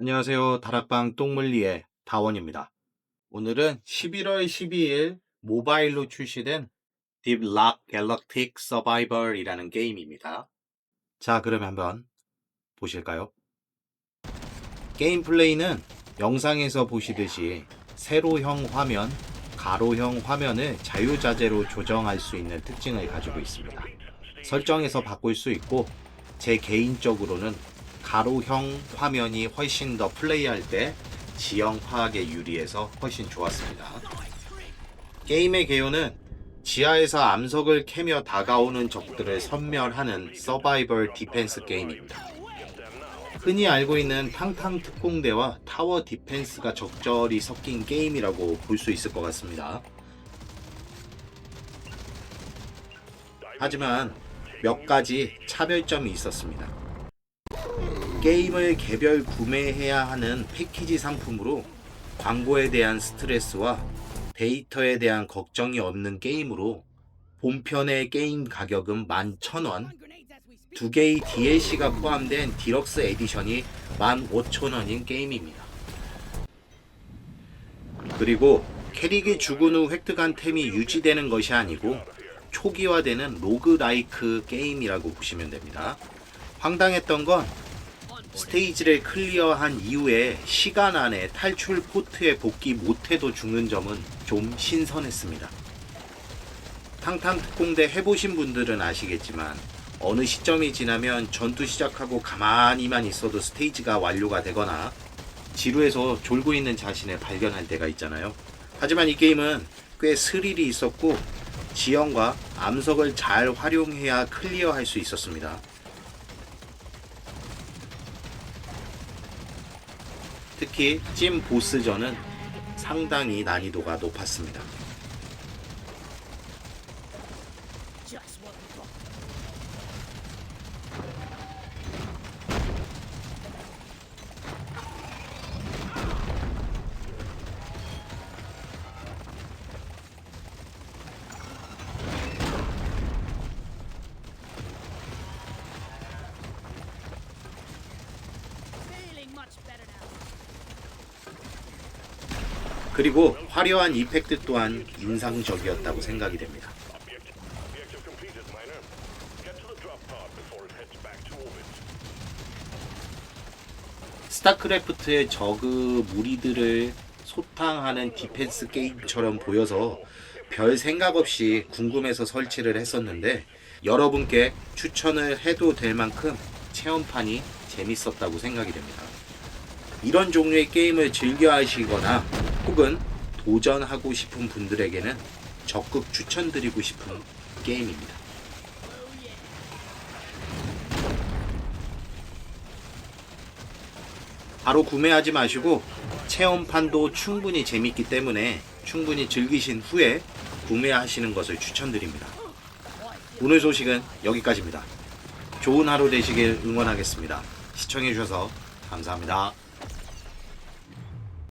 안녕하세요. 다락방 똥물리의 다원입니다. 오늘은 11월 12일 모바일로 출시된 Rock Galactic Survival이라는 게임입니다. 자, 그러면 한번 보실까요? 게임 플레이는 영상에서 보시듯이 세로형 화면, 가로형 화면을 자유자재로 조정할 수 있는 특징을 가지고 있습니다. 설정에서 바꿀 수 있고 제 개인적으로는 가로형 화면이 훨씬 더 플레이할 때 지형 파악에 유리해서 훨씬 좋았습니다. 게임의 개요는 지하에서 암석을 캐며 다가오는 적들을 섬멸하는 서바이벌 디펜스 게임입니다. 흔히 알고 있는 탕탕 특공대와 타워 디펜스가 적절히 섞인 게임이라고 볼 수 있을 것 같습니다. 하지만 몇 가지 차별점이 있었습니다. 게임을 개별 구매해야 하는 패키지 상품으로 광고에 대한 스트레스와 데이터에 대한 걱정이 없는 게임으로 본편의 게임 가격은 11,000원, 두 개의 DLC가 포함된 디럭스 에디션이 15,000원인 게임입니다. 그리고 캐릭이 죽은 후 획득한 템이 유지되는 것이 아니고 초기화되는 로그라이크 게임이라고 보시면 됩니다. 황당했던 건 스테이지를 클리어한 이후에 시간 안에 탈출 포트에 복귀 못해도 죽는 점은 좀 신선했습니다. 탕탕 특공대 해보신 분들은 아시겠지만 어느 시점이 지나면 전투 시작하고 가만히만 있어도 스테이지가 완료가 되거나 지루해서 졸고 있는 자신을 발견할 때가 있잖아요. 하지만 이 게임은 꽤 스릴이 있었고 지형과 암석을 잘 활용해야 클리어할 수 있었습니다. 특히 찜 보스전은 상당히 난이도가 높았습니다. 그리고 화려한 이펙트 또한 인상적이었다고 생각이 됩니다. 스타크래프트의 저그 무리들을 소탕하는 디펜스 게임처럼 보여서 별 생각 없이 궁금해서 설치를 했었는데 여러분께 추천을 해도 될 만큼 체험판이 재밌었다고 생각이 됩니다. 이런 종류의 게임을 즐겨 하시거나 혹은 도전하고 싶은 분들에게는 적극 추천드리고 싶은 게임입니다. 바로 구매하지 마시고 체험판도 충분히 재밌기 때문에 충분히 즐기신 후에 구매하시는 것을 추천드립니다. 오늘 소식은 여기까지입니다. 좋은 하루 되시길 응원하겠습니다. 시청해주셔서 감사합니다.